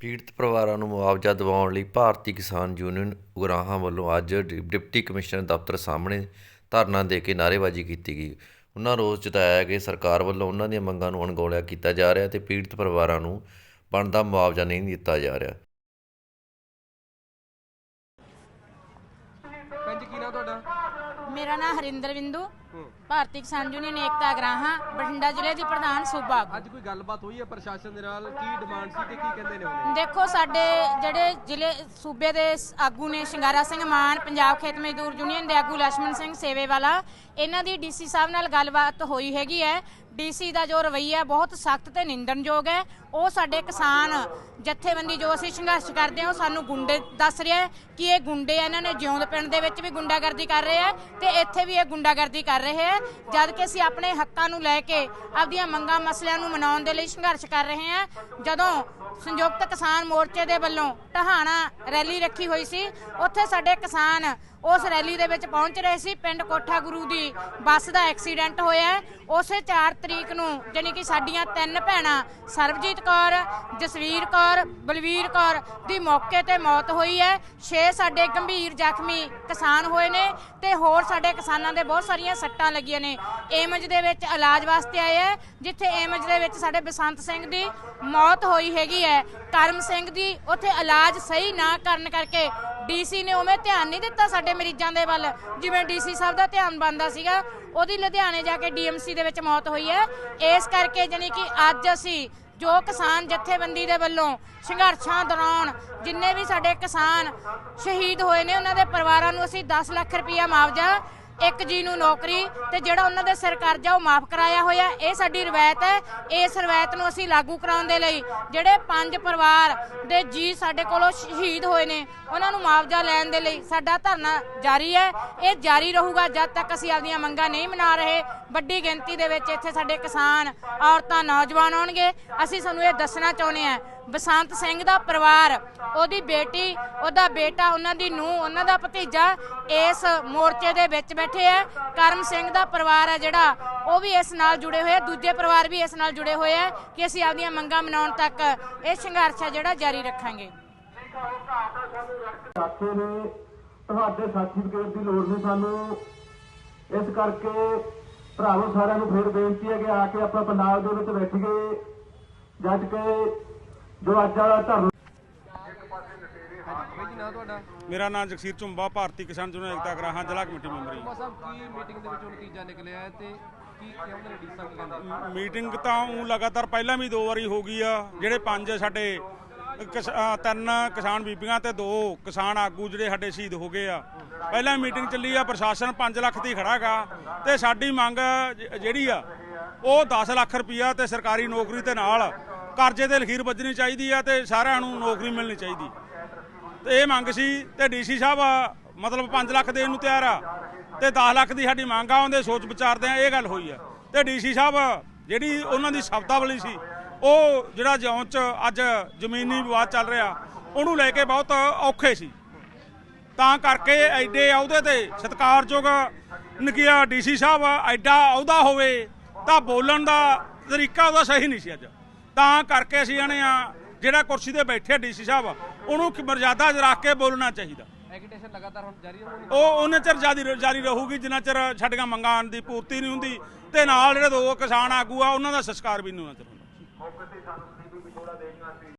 ਪੀੜਤ ਪਰਿਵਾਰਾਂ ਨੂੰ ਮੁਆਵਜ਼ਾ ਦਿਵਾਉਣ ਲਈ ਭਾਰਤੀ ਕਿਸਾਨ ਯੂਨੀਅਨ ਉਗਰਾਹਾਂ ਵੱਲੋਂ ਅੱਜ ਡਿਪਟੀ ਕਮਿਸ਼ਨਰ ਦਫ਼ਤਰ ਸਾਹਮਣੇ ਧਰਨਾ ਦੇ ਕੇ ਨਾਅਰੇਬਾਜ਼ੀ ਕੀਤੀ ਗਈ। ਉਹਨਾਂ ਰੋਸ ਜਤਾਇਆ ਕਿ ਸਰਕਾਰ ਵੱਲੋਂ ਉਹਨਾਂ ਦੀਆਂ ਮੰਗਾਂ ਨੂੰ ਅਣਗੌਲਿਆ ਕੀਤਾ ਜਾ ਰਿਹਾ ਤੇ ਪੀੜਤ ਪਰਿਵਾਰਾਂ ਨੂੰ ਬਣਦਾ ਮੁਆਵਜ਼ਾ ਨਹੀਂ ਦਿੱਤਾ ਜਾ ਰਿਹਾ। ਭੈਣ ਜੀ ਕੀ ਨਾਮ ਤੁਹਾਡਾ? ਮੇਰਾ ਨਾਮ ਹਰਿੰਦਰ ਬਿੰਦੂ। ਭਾਰਤੀ ਕਿਸਾਨ ਯੂਨੀਅਨ ਏਕਤਾ ਗਰਾਹਾਂ ਬਠਿੰਡਾ ਜ਼ਿਲ੍ਹੇ ਦੀ ਪ੍ਰਧਾਨ ਸੂਬਾ ਅੱਜ ਕੋਈ ਗੱਲਬਾਤ ਹੋਈ ਹੈ ਪ੍ਰਸ਼ਾਸਨ ਦੇ ਨਾਲ? ਕੀ ਡਿਮਾਂਡ ਸੀ ਤੇ ਕੀ ਕਹਿੰਦੇ ਨੇ ਉਹਨੇ ਦੇਖੋ ਸਾਡੇ ਜਿਹੜੇ ਜ਼ਿਲ੍ਹੇ ਸੂਬੇ ਦੇ ਆਗੂ ਨੇ ਸ਼ਿੰਗਾਰਾ ਸਿੰਘ ਮਾਨ ਪੰਜਾਬ ਖੇਤ ਮਜ਼ਦੂਰ ਯੂਨੀਅਨ ਦੇ ਆਗੂ ਲక్ష్మణ ਸਿੰਘ ਸੇਵੇਵਾਲਾ ਇਹਨਾਂ ਦੀ ਡੀਸੀ ਸਾਹਿਬ ਨਾਲ ਗੱਲਬਾਤ ਹੋਈ ਹੈਗੀ ਹੈ। ਡੀਸੀ ਦਾ ਜੋ ਰਵਈਆ ਬਹੁਤ ਸਖਤ ਤੇ ਨਿੰਦਣਯੋਗ ਹੈ। ਉਹ ਸਾਡੇ ਕਿਸਾਨ ਜਥੇਬੰਦੀ ਜੋ ਅਸੀਂ ਸੰਘਰਸ਼ ਕਰਦੇ ਹਾਂ ਉਹ ਸਾਨੂੰ ਗੁੰਡੇ ਦੱਸ ਰਿਹਾ ਕਿ ਇਹ ਗੁੰਡੇ ਇਹਨਾਂ ਨੇ ਜਿਉਂਦ ਪਿੰਡ ਦੇ ਵਿੱਚ ਵੀ ਗੁੰਡਾਗਰਦੀ ਕਰ ਰਹੇ ਆ ਤੇ ਇੱਥੇ ਵੀ ਇਹ ਗੁੰਡਾਗਰਦੀ ਕਰ ਕਰ ਰਹੇ ਹੈ। ਜਦ ਕਿ ਅਸੀਂ ਆਪਣੇ ਹੱਕਾਂ ਨੂੰ ਲੈ ਕੇ ਆਪਦੀਆਂ ਮੰਗਾਂ ਮਸਲਿਆਂ ਨੂੰ ਮਨਾਉਣ ਦੇ ਲਈ ਸੰਘਰਸ਼ ਕਰ ਰਹੇ ਹਾਂ। ਜਦੋਂ ਸੰਯੁਕਤ ਕਿਸਾਨ ਮੋਰਚੇ ਦੇ ਵੱਲੋਂ ਟਹਾਣਾ ਰੈਲੀ ਰੱਖੀ ਹੋਈ ਸੀ, ਉੱਥੇ ਸਾਡੇ ਕਿਸਾਨ ਉਸ ਰੈਲੀ ਦੇ ਵਿੱਚ ਪਹੁੰਚ ਰਹੇ ਸੀ। ਪਿੰਡ ਕੋਠਾ ਗੁਰੂ ਦੀ ਬੱਸ ਦਾ ਐਕਸੀਡੈਂਟ ਹੋਇਆ ਉਸੇ 4 ਤਰੀਕ ਨੂੰ ਜਾਣੀ ਕਿ ਸਾਡੀਆਂ ਤਿੰਨ ਭੈਣਾਂ, ਸਰਬਜੀਤ ਕੌਰ, ਜਸਵੀਰ ਕੌਰ, ਬਲਵੀਰ ਕੌਰ ਦੀ ਮੌਕੇ ਤੇ ਮੌਤ ਹੋਈ ਹੈ। 6 ਸਾਡੇ ਗੰਭੀਰ ਜ਼ਖਮੀ ਕਿਸਾਨ ਹੋਏ ਨੇ ਤੇ ਹੋਰ ਸਾਡੇ ਕਿਸਾਨਾਂ ਦੇ ਬਹੁਤ ਸਾਰੀਆਂ ਸੱਟਾਂ ਲੱਗੀਆਂ ਨੇ। ਏਮਜ ਦੇ ਵਿੱਚ ਇਲਾਜ ਵਾਸਤੇ ਆਏ ਹੈ, ਜਿੱਥੇ ਏਮਜ ਦੇ ਵਿੱਚ ਸਾਡੇ ਬਸੰਤ ਸਿੰਘ ਦੀ ਮੌਤ ਹੋਈ ਹੈਗੀ ਹੈ। ਕਰਮ ਸਿੰਘ ਦੀ ਉੱਥੇ ਇਲਾਜ ਸਹੀ ਨਾ ਕਰਨ ਕਰਕੇ ਡੀਸੀ ਨੇ ਉਵੇਂ ਧਿਆਨ ਨਹੀਂ ਦਿੱਤਾ ਸਾਡੇ ਮਰੀਜ਼ਾਂ ਦੇ ਵੱਲ। ਜਿਵੇਂ ਡੀਸੀ ਸਾਹਿਬ ਦਾ ਧਿਆਨ ਬੰਦਾ ਸੀਗਾ, ਉਹਦੀ ਲੁਧਿਆਣੇ ਜਾ ਕੇ ਡੀਐਮਸੀ ਦੇ ਵਿੱਚ ਮੌਤ ਹੋਈ ਹੈ। ਇਸ ਕਰਕੇ ਜਾਣੀ ਕਿ ਅੱਜ ਅਸੀਂ ਜੋ ਕਿਸਾਨ ਜਥੇਬੰਦੀ ਦੇ ਵੱਲੋਂ ਸੰਘਰਸ਼ਾਂ ਦੌਰਾਨ ਜਿੰਨੇ ਵੀ ਸਾਡੇ ਕਿਸਾਨ ਸ਼ਹੀਦ ਹੋਏ ਨੇ, ਉਹਨਾਂ ਦੇ ਪਰਿਵਾਰਾਂ ਨੂੰ ਅਸੀਂ 10 ਲੱਖ ਰੁਪਇਆ ਮੁਆਵਜ਼ਾ ਇੱਕ ਜੀ ਨੂੰ ਨੌਕਰੀ ਤੇ ਜਿਹੜਾ ਉਹਨਾਂ ਦੇ ਸਿਰ ਕਰਜ਼ਾ ਉਹ ਮਾਫ ਕਰਾਇਆ ਹੋਇਆ। ਇਹ ਸਾਡੀ ਰਵਾਇਤ ਹੈ। ਇਸ ਰਵਾਇਤ ਨੂੰ ਅਸੀਂ ਲਾਗੂ ਕਰਾਉਣ ਦੇ ਲਈ ਜਿਹੜੇ ਪੰਜ ਪਰਿਵਾਰ ਦੇ ਜੀ ਸਾਡੇ ਕੋਲੋਂ ਸ਼ਹੀਦ ਹੋਏ ਨੇ, ਉਹਨਾਂ ਨੂੰ ਮੁਆਵਜ਼ਾ ਲੈਣ ਦੇ ਲਈ ਸਾਡਾ ਧਰਨਾ ਜਾਰੀ ਹੈ। ਇਹ ਜਾਰੀ ਰਹੂਗਾ ਜਦ ਤੱਕ ਅਸੀਂ ਆਪਦੀਆਂ ਮੰਗਾਂ ਨਹੀਂ ਮਨਾ ਰਹੇ। ਵੱਡੀ ਗਿਣਤੀ ਦੇ ਵਿੱਚ ਇੱਥੇ ਸਾਡੇ ਕਿਸਾਨ, ਔਰਤਾਂ, ਨੌਜਵਾਨ ਆਉਣਗੇ। ਅਸੀਂ ਸਾਨੂੰ ਇਹ ਦੱਸਣਾ ਚਾਹੁੰਦੇ ਹਾਂ ਬਸੰਤ ਸਿੰਘ ਦਾ ਪਰਿਵਾਰ, ਉਹਦੀ ਬੇਟੀ, ਉਹਦਾ ਬੇਟਾ, ਉਹਨਾਂ ਦੀ ਨੂੰਹ, ਉਹਨਾਂ ਦਾ ਭਤੀਜਾ ਇਸ ਮੋਰਚੇ ਦੇ ਵਿੱਚ ਬੈਠੇ ਆ। ਕਰਮ ਸਿੰਘ ਦਾ ਪਰਿਵਾਰ ਹੈ ਜਿਹੜਾ, ਉਹ ਵੀ ਇਸ ਨਾਲ ਜੁੜੇ ਹੋਏ ਆ। ਦੂਜੇ ਪਰਿਵਾਰ ਵੀ ਇਸ ਨਾਲ ਜੁੜੇ ਹੋਏ ਆ ਕਿ ਅਸੀਂ ਆਪਦੀਆਂ ਮੰਗਾਂ ਮਨਾਉਣ ਤੱਕ ਇਹ ਸੰਘਰਸ਼ ਹੈ ਜਿਹੜਾ ਜਾਰੀ ਰੱਖਾਂਗੇ। ਸਾਥੇ ਨੇ, ਤੁਹਾਡੇ ਸਰਟੀਫਿਕੇਟ ਦੀ ਲੋੜ ਨਹੀਂ ਸਾਨੂੰ। ਇਸ ਕਰਕੇ ਭਰਾਵੋ ਸਾਰਿਆਂ ਨੂੰ ਫਿਰ ਬੇਨਤੀ ਹੈ ਕਿ ਆ ਕੇ ਆਪਾਂ ਪੰਜਾਬ ਦੇ ਵਿੱਚ ਬੈਠੀਏ ਜੱਜ ਕੇ ਜੋ ਅੱਜ ਵਾਲਾ ਧਰਨਾ ਭਾਈ ਜੀ ਨਾਮ ਤੁਹਾਡਾ ਮੇਰਾ ਨਾਮ ਜਗਸੀਰ ਝੁੰਬਾ ਭਾਰਤੀ ਕਿਸਾਨ ਯੂਨੀਅਨ ਏਕਤਾ ਗਰਾਹਾਂ ਜ਼ਿਲ੍ਹਾ ਕਮੇਟੀ ਮੈਂਬਰ। ਜੀ ਬਾ ਸਾਹਿਬ ਕੀ ਮੀਟਿੰਗ ਦੇ ਵਿੱਚ ਨਤੀਜਾ ਨਿਕਲਿਆ ਹੈ ਤੇ ਕੀ ਕਹਿੰਦੇ ਨੇ ਡੀਸਾ ਕੀ ਕਹਿੰਦੇ ਮੀਟਿੰਗ ਤਾਂ ਉਹ ਲਗਾਤਾਰ ਪਹਿਲਾਂ ਵੀ ਦੋ ਵਾਰੀ ਹੋ ਗਈ ਆ ਜਿਹੜੇ ਪੰਜ ਸਾਡੇ ਤਿੰਨ ਕਿਸਾਨ ਬੀਬੀਆਂ ਤੇ ਦੋ ਕਿਸਾਨ ਆਗੂ ਜਿਹੜੇ ਸਾਡੇ ਸ਼ਹੀਦ ਹੋ ਗਏ ਆ। ਪਹਿਲਾਂ ਮੀਟਿੰਗ ਚੱਲੀ ਆ ਪ੍ਰਸ਼ਾਸਨ 5 ਲੱਖ ਦੀ ਖੜਾਗਾ ਤੇ ਸਾਡੀ ਮੰਗ ਜਿਹੜੀ ਆ ਉਹ 10 ਲੱਖ ਰੁਪਈਆ ਤੇ ਸਰਕਾਰੀ ਨੌਕਰੀ ਤੇ ਨਾਲ ਕਰਜ਼ੇ ਤੇ ਲਖੀਰ ਵੱਜਣੀ ਚਾਹੀਦੀ ਆ ਤੇ ਸਾਰਿਆਂ ਨੂੰ ਨੌਕਰੀ ਮਿਲਣੀ ਚਾਹੀਦੀ। ਤੇ ਇਹ ਮੰਗ ਸੀ ਤੇ ਡੀਸੀ ਸਾਹਿਬ ਮਤਲਬ 5 ਲੱਖ ਦੇਣ ਨੂੰ ਤਿਆਰ ਆ ਤੇ 10 ਲੱਖ ਦੀ ਸਾਡੀ ਮੰਗ ਆ, ਉਹਦੇ ਸੋਚ ਵਿਚਾਰਦੇ ਆ, ਇਹ ਗੱਲ ਹੋਈ ਆ। ਤੇ ਡੀਸੀ ਸਾਹਿਬ ਜਿਹੜੀ ਉਹਨਾਂ ਦੀ ਸ਼ਬਦਾਵਲੀ ਸੀ, ਉਹ ਜਿਹੜਾ ਜਿਉਂ ਚ ਅੱਜ ਜ਼ਮੀਨੀ ਵਿਵਾਦ ਚੱਲ ਰਿਹਾ, ਉਹਨੂੰ ਲੈ ਕੇ ਬਹੁਤ ਔਖੇ ਸੀ। ਤਾਂ ਕਰਕੇ ਐਡੇ ਅਹੁਦੇ ਤੇ ਸਤਿਕਾਰਯੋਗ ਨਕੀਆ ਡੀਸੀ ਸਾਹਿਬ ਐਡਾ ਅਹੁਦਾ ਹੋਵੇ ਤਾਂ ਬੋਲਣ ਦਾ ਤਰੀਕਾ ਉਹਦਾ ਸਹੀ ਨਹੀਂ ਸੀ ਅੱਜ। ਤਾਂ ਕਰਕੇ ਅਸੀਂ ਆਣੇ ਆ ਜਿਹੜਾ ਕੁਰਸੀ ਤੇ ਬੈਠੇ ਡੀਸੀ ਸਾਹਿਬ ਉਹਨੂੰ ਕਿ ਮਰਜ਼ਾਦਾ 'ਚ ਰੱਖ ਕੇ ਬੋਲਣਾ ਚਾਹੀਦਾ। ਐਗੀਟੇਸ਼ਨ ਲਗਾਤਾਰ ਹੁਣ ਜਾਰੀ ਰਹੂਗੀ ਉਹ ਉਹਨੇ ਚਿਰ ਜਾਰੀ ਜਾਰੀ ਰਹੂਗੀ ਜਿੰਨਾ ਚਿਰ ਸਾਡੀਆਂ ਮੰਗਾਂ ਦੀ ਪੂਰਤੀ ਨਹੀਂ ਹੁੰਦੀ ਤੇ ਨਾਲ ਜਿਹੜੇ ਦੋ ਕਿਸਾਨ ਆਗੂ ਆ ਉਹਨਾਂ ਦਾ ਸੰਸਕਾਰ ਵੀ ਨਹੀਂ ਹੋਣਾ ਚਾਹੀਦਾ।